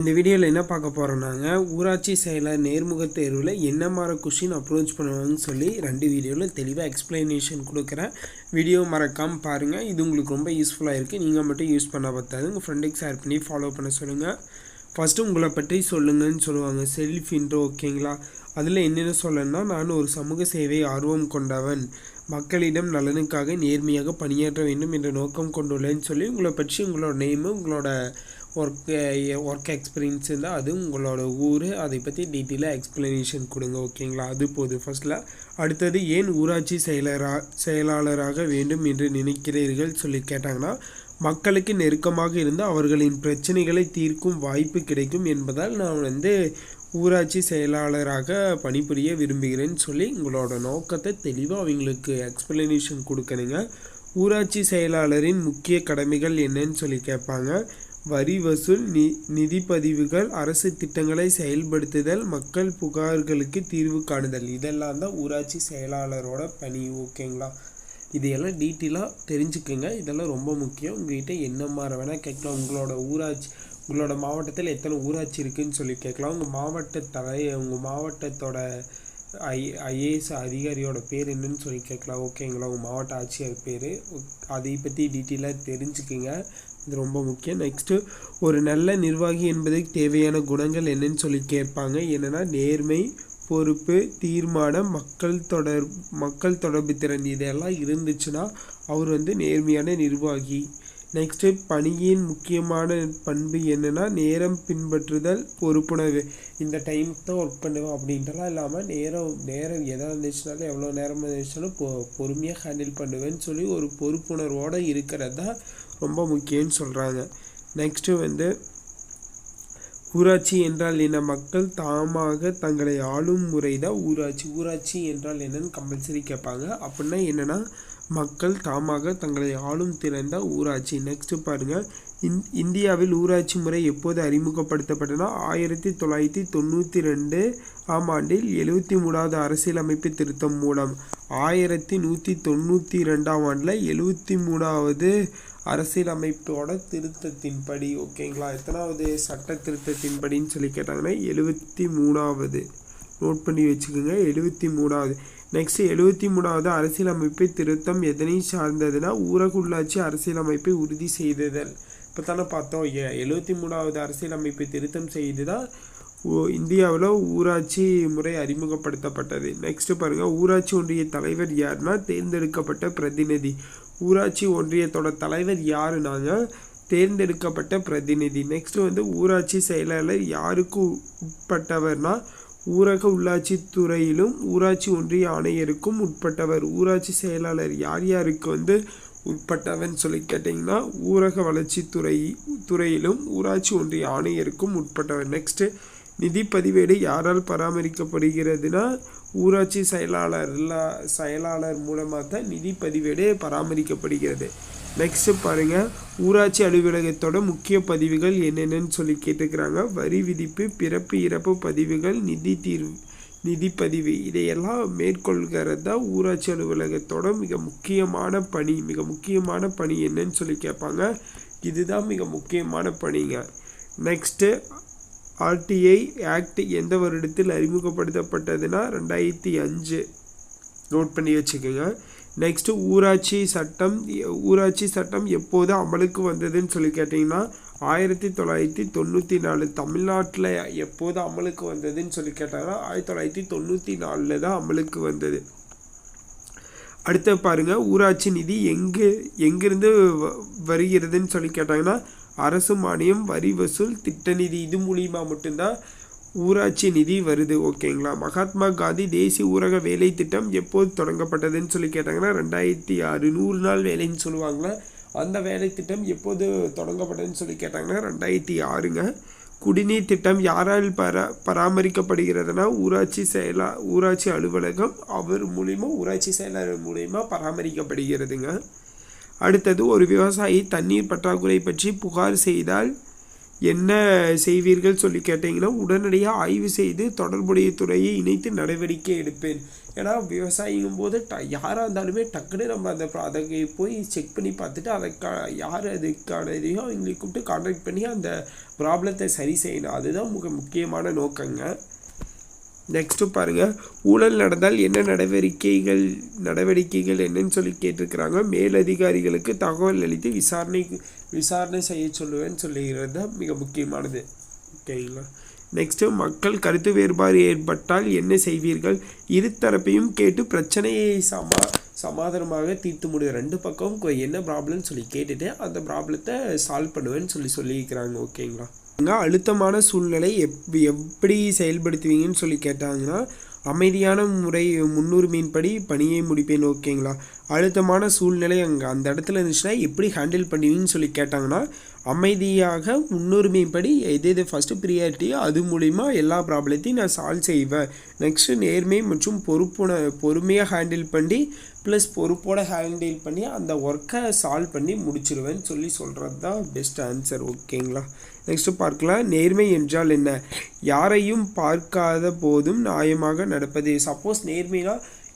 இந்த வீடியோவில் என்ன பார்க்க போகிறோம்னாங்க ஊராட்சி செயலர் நேர்முக தேர்வில் என்ன மாதிரி கொஷின் அப்ரோச் பண்ணுவாங்கன்னு சொல்லி ரெண்டு வீடியோவில் தெளிவாக எக்ஸ்ப்ளனேஷன் கொடுக்குறேன். வீடியோ மறக்காமல் பாருங்கள் இது உங்களுக்கு ரொம்ப யூஸ்ஃபுல்லாக இருக்குது நீங்கள் மட்டும் யூஸ் பண்ண பார்த்தாது உங்கள் ஃப்ரெண்டுக்கு ஷேர் பண்ணி ஃபாலோ பண்ண சொல்லுங்கள் ஃபஸ்ட்டு உங்களை பற்றி சொல்லுங்கன்னு சொல்லுவாங்க. செல்ஃப் இன்ட்ரோ ஓகேங்களா அதில் என்னென்ன சொல்லணும்னா நான் ஒரு சமூக சேவை ஆர்வம் கொண்டவன். மக்களிடம் நலனுக்காக நேர்மையாக பணியாற்ற வேண்டும் என்ற நோக்கம் கொண்டுள்ளேன்னு சொல்லி உங்களை பற்றி உங்களோட நேமு உங்களோட ஒர்க் ஒர்க் எக்ஸ்பீரியன்ஸ் இருந்தால் அது உங்களோட ஊர். அதை பற்றி டீட்டெயிலாக எக்ஸ்ப்ளனேஷன் கொடுங்க ஓகேங்களா அது போதும். ஃபர்ஸ்ட்டில் அடுத்தது ஏன் ஊராட்சி செயலரா செயலாளராக வேண்டும் என்று நினைக்கிறீர்கள் சொல்லி கேட்டாங்கன்னா மக்களுக்கு நெருக்கமாக இருந்து அவர்களின் பிரச்சனைகளை தீர்க்கும் வாய்ப்பு கிடைக்கும் என்பதால் நான் வந்து ஊராட்சி செயலாளராக பணிபுரிய விரும்புகிறேன்னு சொல்லி உங்களோட நோக்கத்தை தெளிவாக அவங்களுக்கு எக்ஸ்ப்ளனேஷன் கொடுக்கணுங்க. ஊராட்சி செயலாளரின் முக்கிய கடமைகள் என்னன்னு சொல்லி கேட்பாங்க. வரி வசூல் நி நிதி பதிவுகள் அரசு திட்டங்களை செயல்படுத்துதல் மக்கள் புகார்களுக்கு தீர்வு காணுதல். இதெல்லாம் தான் ஊராட்சி செயலாளரோட பணி ஓகேங்களா? இதையெல்லாம் டீட்டெயிலாக தெரிஞ்சுக்குங்க. இதெல்லாம் ரொம்ப முக்கியம். உங்ககிட்ட என்ன மாதிரி வேணால் கேட்கலாம். உங்களோட ஊராட்சி உங்களோட மாவட்டத்தில் எத்தனை ஊராட்சி இருக்குதுன்னு சொல்லி கேட்கலாம். உங்கள் மாவட்ட தலை உங்கள் மாவட்டத்தோட ஐ ஐஏஎஸ் அதிகாரியோட பேர் என்னன்னு சொல்லி கேட்கலாம். ஓகேங்களா உங்கள் மாவட்ட ஆட்சியர் பேர். அதை பற்றி டீட்டெயிலாக தெரிஞ்சுக்கிங்க. இது ரொம்ப முக்கியம். நெக்ஸ்ட்டு ஒரு நல்ல நிர்வாகி என்பதுக்கு தேவையான குணங்கள் என்னன்னு சொல்லி கேட்பாங்க. என்னென்னா நேர்மை பொறுப்பு தீர்மானம் மக்கள் தொடர் மக்கள் தொடர்பு திறன் இதெல்லாம் இருந்துச்சுன்னா அவர் வந்து நேர்மையான நிர்வாகி. நெக்ஸ்ட்டு பணியின் முக்கியமான பண்பு என்னென்னா நேரம் பின்பற்றுதல் பொறுப்புணர்வு. இந்த டைமுக்கு தான் ஒர்க் பண்ணுவேன் அப்படின்ட்டுலாம் இல்லாமல் நேரம் நேரம் எதாக இருந்துச்சுனாலும் எவ்வளோ நேரம் இருந்துச்சுனாலும் பொ பொறுமையாக ஹேண்டில் பண்ணுவேன்னு சொல்லி ஒரு பொறுப்புணர்வோடு இருக்கிறது தான் ரொம்ப முக்கியம்னு சொல்கிறாங்க நெக்ஸ்ட்டு வந்து ஊராட்சி என்றால் என்ன? மக்கள் தாமாக தங்களை ஆளும் முறை தான் ஊராட்சி. ஊராட்சி என்றால் என்னன்னு கம்பல்சரி கேட்பாங்க. அப்படின்னா என்னென்னா மக்கள் தாமாக தங்களை ஆளும் திறந்த ஊராட்சி. நெக்ஸ்ட்டு பாருங்கள் இந் இந்தியாவில் ஊராட்சி முறை எப்போது அறிமுகப்படுத்தப்பட்டனா? ஆயிரத்தி தொள்ளாயிரத்தி தொண்ணூற்றி ரெண்டு ஆம் ஆண்டில் எழுபத்தி மூணாவது அரசியலமைப்பு திருத்தம் மூலம். ஆயிரத்தி நூற்றி தொண்ணூற்றி ரெண்டாம் ஆண்டில் எழுபத்தி மூணாவது அரசியலமைப்போட திருத்தத்தின்படி ஓகேங்களா? எத்தனாவது சட்ட திருத்தத்தின்படின்னு சொல்லி கேட்டாங்கன்னா எழுபத்தி மூணாவது. நோட் பண்ணி வச்சுக்கோங்க எழுபத்தி மூணாவது. நெக்ஸ்ட் எழுபத்தி மூணாவது அரசியலமைப்பு திருத்தம் எதனை சார்ந்ததுன்னா ஊரக உள்ளாட்சி அரசியலமைப்பை உறுதி செய்ததல். இப்போ தானே பார்த்தோம் எழுபத்தி மூணாவது அரசியலமைப்பை திருத்தம் செய்து தான் இந்தியாவில் ஊராட்சி முறை அறிமுகப்படுத்தப்பட்டது. நெக்ஸ்ட் பாருங்கள் ஊராட்சி ஒன்றிய தலைவர் யாருன்னா தேர்ந்தெடுக்கப்பட்ட பிரதிநிதி. ஊராட்சி ஒன்றியத்தோட தலைவர் யாருனாங்க? தேர்ந்தெடுக்கப்பட்ட பிரதிநிதி. நெக்ஸ்ட் வந்து ஊராட்சி செயலாளர் யாருக்கு உட்பட்டவர்னா? ஊரக உள்ளாட்சி துறையிலும் ஊராட்சி ஒன்றிய ஆணையருக்கும் உட்பட்டவர். ஊராட்சி செயலாளர் யார் யாருக்கு வந்து உட்பட்டவன் சொல்லி கேட்டிங்கன்னா ஊரக வளர்ச்சி துறை துறையிலும் ஊராட்சி ஒன்றிய ஆணையருக்கும் உட்பட்டவர். நெக்ஸ்ட்டு நிதி பதிவேடு யாரால் பராமரிக்கப்படுகிறதுனா ஊராட்சி செயலாளர் செயலாளர் மூலமாக தான் நிதி பதிவேடு பராமரிக்கப்படுகிறது. நெக்ஸ்ட்டு பாருங்கள் ஊராட்சி அலுவலகத்தோட முக்கிய பதிவுகள் என்னென்னு சொல்லி கேட்டுக்கிறாங்க. வரி விதிப்பு பிறப்பு இறப்பு பதிவுகள் நிதி தீர்வு நிதி பதிவு இதையெல்லாம் மேற்கொள்கிறது தான் ஊராட்சி அலுவலகத்தோட மிக முக்கியமான பணி. மிக முக்கியமான பணி என்னன்னு சொல்லி கேட்பாங்க. இதுதான் மிக முக்கியமான பணிங்க. நெக்ஸ்ட்டு ஆர்டிஐ ஆக்ட் எந்த வருடத்தில் அறிமுகப்படுத்தப்பட்டதுன்னா ரெண்டாயிரத்தி அஞ்சு. நோட் பண்ணி வச்சுக்கோங்க. நெக்ஸ்ட்டு ஊராட்சி சட்டம் ஊராட்சி சட்டம் எப்போது அமலுக்கு வந்ததுன்னு சொல்லி கேட்டிங்கன்னா ஆயிரத்தி தொள்ளாயிரத்தி தொண்ணூற்றி நாலு தமிழ்நாட்டில் எப்போது அமலுக்கு வந்ததுன்னு சொல்லி கேட்டாங்கன்னா ஆயிரத்தி தொள்ளாயிரத்தி தொண்ணூற்றி நாலில் தான் அமலுக்கு வந்தது. அடுத்து பாருங்கள் ஊராட்சி நிதி எங்கே எங்கேருந்து வருகிறதுன்னு சொல்லி கேட்டாங்கன்னா அரசு மானியம் வரி வசூல் திட்ட நிதி இது மூலியமாக மட்டும்தான் ஊராட்சி நிதி வருது ஓகேங்களா? மகாத்மா காந்தி தேசிய ஊரக வேலை திட்டம் எப்போது தொடங்கப்பட்டதுன்னு சொல்லி கேட்டாங்கன்னா ரெண்டாயிரத்தி ஆறு நூறு நாள் வேலைன்னு சொல்லுவாங்களா? அந்த வேலை திட்டம் எப்போது தொடங்கப்பட்டதுன்னு சொல்லி கேட்டாங்கன்னா ரெண்டாயிரத்தி ஆறுங்க. குடிநீர் திட்டம் யாரால் பரா பராமரிக்கப்படுகிறதுனா ஊராட்சி செயலா ஊராட்சி அலுவலகம் அவர் மூலிமா ஊராட்சி செயலாளர் மூலிமா பராமரிக்கப்படுகிறதுங்க. அடுத்தது ஒரு விவசாயி தண்ணீர் பற்றாக்குறை பற்றி புகார் செய்தால் என்ன செய்வீர்கள் சொல்லி கேட்டிங்கன்னா உடனடியாக ஆய்வு செய்து தொடர்புடைய துறையை இணைத்து நடவடிக்கை எடுப்பேன். ஏன்னா விவசாயிங்கும் போது ட யாராக இருந்தாலுமே டக்குன்னு நம்ம அந்த ப்ரா- அதை போய் செக் பண்ணி பார்த்துட்டு அதுக்கா யார் அதுக்கான இதையும் அவங்களை கூப்பிட்டு கான்டாக்ட் பண்ணி அந்த ப்ராப்ளத்தை சரி செய்யணும். அதுதான் மிக முக்கியமான நோக்கங்க. நெக்ஸ்ட்டு பாருங்கள் ஊழல் நடந்தால் என்ன நடவடிக்கைகள் நடவடிக்கைகள் என்னன்னு சொல்லி கேட்டிருக்கிறாங்க. மேலதிகாரிகளுக்கு தகவல் அளித்து விசாரணை விசாரணை செய்ய சொல்லுவேன்னு சொல்லுகிறது தான் மிக முக்கியமானது. ஓகேங்களா நெக்ஸ்ட்டு மக்கள் கருத்து வேறுபாடு ஏற்பட்டால் என்ன செய்வீர்கள்? இரு தரப்பையும் கேட்டு பிரச்சனையை சமா சமாதானமாக தீர்த்து முடியும் ரெண்டு பக்கம் என்ன ப்ராப்ளம்னு சொல்லி கேட்டுட்டு அந்த ப்ராப்ளத்தை சால்வ் பண்ணுவேன்னு சொல்லி சொல்லியிருக்கிறாங்க. ஓகேங்களா அழுத்தமான சூழ்நிலை எப் எப்படி செயல்படுத்துவீங்கன்னு சொல்லி கேட்டாங்கன்னா அமைதியான முறை முன்னுரிமையின்படி பணியை முடிப்பேன் ஓகேங்களா? அழுத்தமான சூழ்நிலை அங்கே அந்த இடத்துல இருந்துச்சுன்னா எப்படி ஹேண்டில் பண்ணுவீங்கன்னு சொல்லி கேட்டாங்கன்னா அமைதியாக முன்னுரிமைப்படி எது எது ஃபஸ்ட்டு ப்ரியாரிட்டியோ அது மூலிமா எல்லா ப்ராப்ளத்தையும் நான் சால்வ் செய்வேன். நெக்ஸ்ட்டு நேர்மை மற்றும் பொறுப்புன பொறுமையாக ஹேண்டில் பண்ணி ப்ளஸ் பொறுப்போட ஹேண்டில் பண்ணி அந்த ஒர்க்கை சால்வ் பண்ணி முடிச்சிருவேன்னு சொல்லி சொல்கிறது தான் பெஸ்ட் ஆன்சர் ஓகேங்களா நெக்ஸ்ட்டு பார்க்கலாம். நேர்மை என்றால் என்ன? யாரையும் பார்க்காத போதும் நியாயமாக நடப்பது. சப்போஸ் நேர்மைனா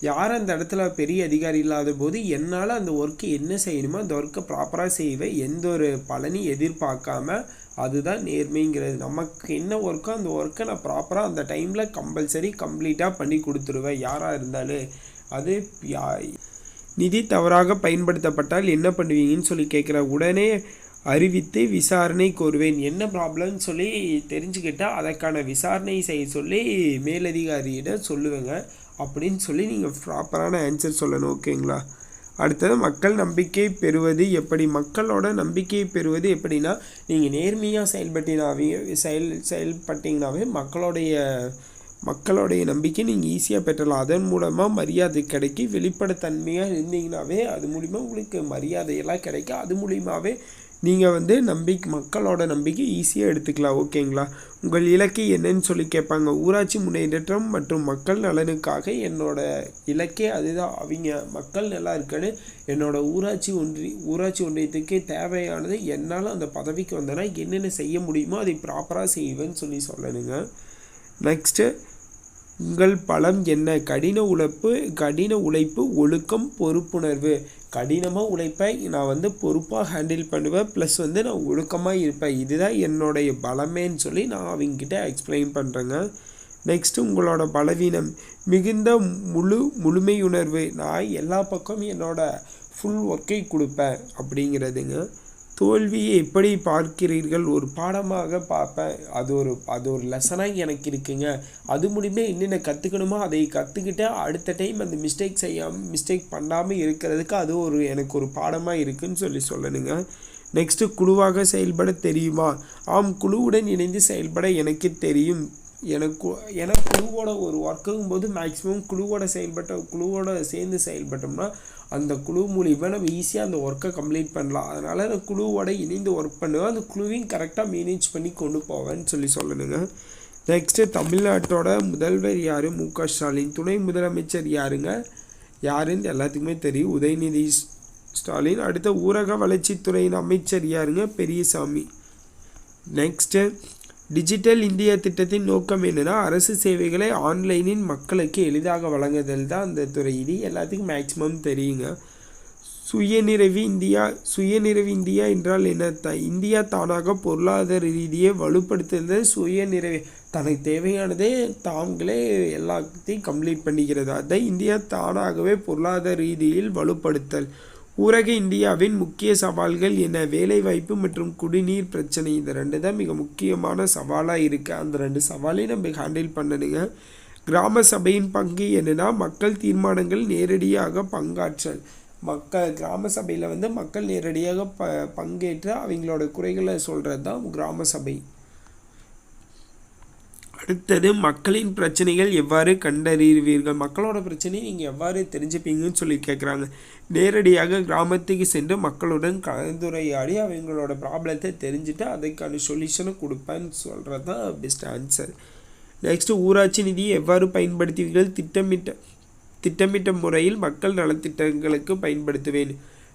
யார் அந்த இடத்துல பெரிய அதிகாரி இல்லாத போது என்னால் அந்த ஒர்க்கு என்ன செய்யணுமோ அந்த ஒர்க்கை ப்ராப்பராக செய்வேன். எந்த ஒரு பலனையும் எதிர்பார்க்காம அதுதான் நேர்மைங்கிறது. நமக்கு என்ன ஒர்க்கோ அந்த ஒர்க்கை நான் ப்ராப்பராக அந்த டைமில் கம்பல்சரி கம்ப்ளீட்டாக பண்ணி கொடுத்துருவேன். யாராக இருந்தாலும். அது யா- நிதி தவறாக பயன்படுத்தப்பட்டால் என்ன பண்ணுவீங்கன்னு சொல்லி கேட்குற உடனே அறிவித்து விசாரணை கோருவேன். என்ன ப்ராப்ளம்னு சொல்லி தெரிஞ்சுக்கிட்டால் அதற்கான விசாரணை செய்ய சொல்லி மேலதிகாரியிடம் சொல்லுவேங்க. அப்படின்னு சொல்லி நீங்கள் ப்ராப்பரான ஆன்சர் சொல்லணும் ஓகேங்களா அடுத்தது மக்கள் நம்பிக்கை பெறுவது எப்படி? மக்களோட நம்பிக்கை பெறுவது எப்படின்னா நீங்கள் நேர்மையாக செயல்பட்டினாவே செயல் செயல்பட்டீங்கனாவே மக்களுடைய மக்களுடைய நம்பிக்கை நீங்கள் ஈஸியாக பெற்றலாம். அதன் மூலமாக மரியாதை கிடைக்கி. வெளிப்படைத்தன்மையாக இருந்தீங்கனாவே அது மூலிமா உங்களுக்கு மரியாதையெல்லாம் கிடைக்கும் அது மூலிமாவே நீங்கள் வந்து நம்பிக்கை மக்களோட நம்பிக்கை ஈஸியாக எடுத்துக்கலாம். ஓகேங்களா? உங்கள் இலக்கு என்னன்னு சொல்லி கேட்பாங்க. ஊராட்சி முன்னேற்றம் மற்றும் மக்கள் நலனுக்காக என்னோட இலக்கே அதுதான். அவங்க மக்கள் நல்லா இருக்கன்னு என்னோட ஊராட்சி ஒன்றி ஊராட்சி ஒன்றியத்துக்கு தேவையானது என்னால் அந்த பதவிக்கு வந்தேன்னா என்னென்ன செய்ய முடியுமோ அதை ப்ராப்பராக செய்வேன்னு சொல்லி சொல்லணுங்க. நெக்ஸ்ட்டு உங்கள் பலம் என்ன? கடின உழைப்பு கடின உழைப்பு ஒழுக்கம் பொறுப்புணர்வு. கடினமாக உழைப்பேன் நான் வந்து பொறுப்பாக ஹேண்டில் பண்ணுவேன் ப்ளஸ் வந்து நான் ஒழுக்கமாக இருப்பேன். இதுதான் என்னுடைய பலமேன்னு சொல்லி நான் அவங்கக்கிட்ட எக்ஸ்பிளைன் பண்ணுறேங்க நெக்ஸ்ட்டு உங்களோட பலவீனம். மிகுந்த முழு முழுமையுணர்வு. நான் எல்லா பக்கமும் என்னோட ஃபுல் ஒர்க்கை கொடுப்பேன் அப்படிங்கிறதுங்க. தோல்வியை எப்படி பார்க்கிறீர்கள்? ஒரு பாடமாக பார்ப்பேன். அது ஒரு அது ஒரு லெசனாக எனக்கு இருக்குங்க. அது மூலியமே என்னென்ன கற்றுக்கணுமோ அதை கற்றுக்கிட்டு அடுத்த டைம் அந்த மிஸ்டேக் செய்யாமல் மிஸ்டேக் பண்ணாமல் இருக்கிறதுக்கு அது ஒரு எனக்கு ஒரு பாடமாக இருக்குன்னு சொல்லி சொல்லணுங்க. நெக்ஸ்ட்டு குழுவாக செயல்பட தெரியுமா? ஆம் குழுவுடன் இணைந்து செயல்பட எனக்கு தெரியும். எனக்கு ஏன்னா குழுவோட ஒரு ஒர்க்குங்கும் போது மேக்ஸிமம் குழுவோட செயல்பட்ட குழுவோட சேர்ந்து செயல்பட்டோம்னா அந்த குழு மூலிமா நம்ம ஈஸியாக அந்த ஒர்க்கை கம்ப்ளீட் பண்ணலாம். அதனால் நான் குழுவோட இணைந்து ஒர்க் பண்ணுவேன் அந்த குழுவையும் கரெக்டாக மேனேஜ் பண்ணி கொண்டு போவேன்னு சொல்லி சொல்லணுங்க. நெக்ஸ்ட்டு தமிழ்நாட்டோட முதல்வர் யார்? மு க ஸ்டாலின். துணை முதலமைச்சர் யாருங்க? யாருன்னு எல்லாத்துக்குமே தெரியும். உதயநிதி ஸ்டாலின். அடுத்த ஊரக வளர்ச்சித்துறையின் அமைச்சர் யாருங்க? பெரியசாமி. நெக்ஸ்ட்டு டிஜிட்டல் இந்தியா திட்டத்தின் நோக்கம் என்னென்னா அரசு சேவைகளை ஆன்லைனில் மக்களுக்கு எளிதாக வழங்குதல் தான் அந்த துறை. இது எல்லாத்துக்கும் மேக்ஸிமம் தெரியுங்க. சுயநிறைவு இந்தியா சுயநிறைவு இந்தியா என்றால் என்ன? த இந்தியா தானாக பொருளாதார ரீதியை வலுப்படுத்துதல் சுயநிறைவு தனக்கு தேவையானதே தாங்களே எல்லாத்தையும் கம்ப்ளீட் பண்ணிக்கிறது. அதை இந்தியா தானாகவே பொருளாதார ரீதியில் வலுப்படுத்தல். ஊரக இந்தியாவின் முக்கிய சவால்கள் என்ன? வேலைவாய்ப்பு மற்றும் குடிநீர் பிரச்சனை. இந்த ரெண்டு தான் மிக முக்கியமான சவாலாக இருக்குது அந்த ரெண்டு சவாலையும் நம்ம ஹேண்டில் பண்ணணுங்க. கிராம சபையின் பங்கு என்னென்னா மக்கள் தீர்மானங்கள் நேரடியாக பங்காற்றல். மக்கள் கிராம சபையில் வந்து மக்கள் நேரடியாக ப பங்கேற்று அவங்களோட குறைகளை சொல்கிறது தான் கிராம சபை. அடுத்தது மக்களின் பிரச்சனைகள் எவ்வாறு கண்டறிவீர்கள்? மக்களோட பிரச்சனையை நீங்கள் எவ்வாறு தெரிஞ்சுப்பீங்கன்னு சொல்லி கேட்குறாங்க நேரடியாக கிராமத்துக்கு சென்று மக்களுடன் கலந்துரையாடி அவங்களோட ப்ராப்ளத்தை தெரிஞ்சுட்டு அதுக்கான சொல்யூஷனை கொடுப்பேன்னு சொல்கிறது தான் பெஸ்ட் ஆன்சர் நெக்ஸ்ட்டு ஊராட்சி நிதியை எவ்வாறு பயன்படுத்துவீர்கள்? திட்டமிட்ட திட்டமிட்ட முறையில் மக்கள் நலத்திட்டங்களுக்கு பயன்படுத்துவேன்.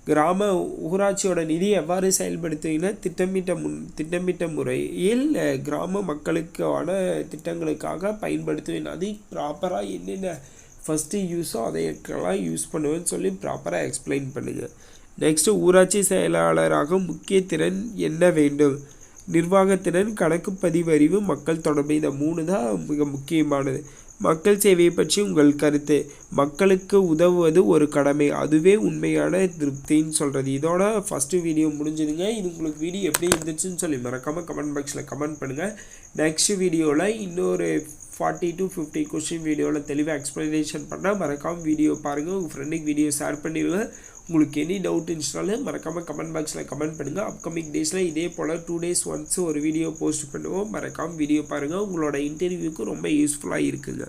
கிராம ஊராட்சியோட நிதி எவ்வாறு செயல்படுத்துவீங்கன்னா திட்டமிட்ட முன் திட்டமிட்ட முறையில் கிராம மக்களுக்கான திட்டங்களுக்காக பயன்படுத்துவேன் அது ப்ராப்பராக என்னென்ன ஃபஸ்ட்டு யூஸோ அதையெல்லாம் யூஸ் பண்ணுவேன்னு சொல்லி ப்ராப்பராக எக்ஸ்பிளைன் பண்ணுங்கள் நெக்ஸ்ட்டு ஊராட்சி செயலாளராக முக்கிய திறன் என்ன வேண்டும்? நிர்வாகத்திறன் கணக்கு பதிவறிவு மக்கள் தொடர்பு இந்த மூணு தான் மிக முக்கியமானது. மக்கள் சேவையை பற்றி உங்கள் கருத்து. மக்களுக்கு உதவுவது ஒரு கடமை. அதுவே உண்மையான திருப்தின்னு சொல்கிறது இதோட ஃபஸ்ட்டு வீடியோ முடிஞ்சுதுங்க இது உங்களுக்கு வீடியோ எப்படி இருந்துச்சுன்னு சொல்லி மறக்காமல் கமெண்ட் பாக்ஸில் கமெண்ட் பண்ணுங்கள் நெக்ஸ்ட் வீடியோவில் இன்னொரு ஃபார்ட்டி டு ஃபிஃப்டி கொஷின் வீடியோவில் தெளிவாக எக்ஸ்ப்ளனேஷன் பண்ணால் மறக்காமல் வீடியோ பாருங்கள் உங்கள் ஃப்ரெண்டுக்கு வீடியோ ஷேர் பண்ணிடுங்க. உங்களுக்கு எனி டவுட் இருந்துச்சுனாலும் மறக்காமல் கமெண்ட் பாக்ஸில் கமெண்ட் பண்ணுங்கள் அப்கமிங் டேஸில் இதே போல் டூ டேஸ் ஒன்ஸ் ஒரு வீடியோ போஸ்ட் பண்ணுவோம். மறக்காமல் வீடியோ பாருங்கள் உங்களோட இன்டர்வியூக்கு ரொம்ப யூஸ்ஃபுல்லாக இருக்குங்க.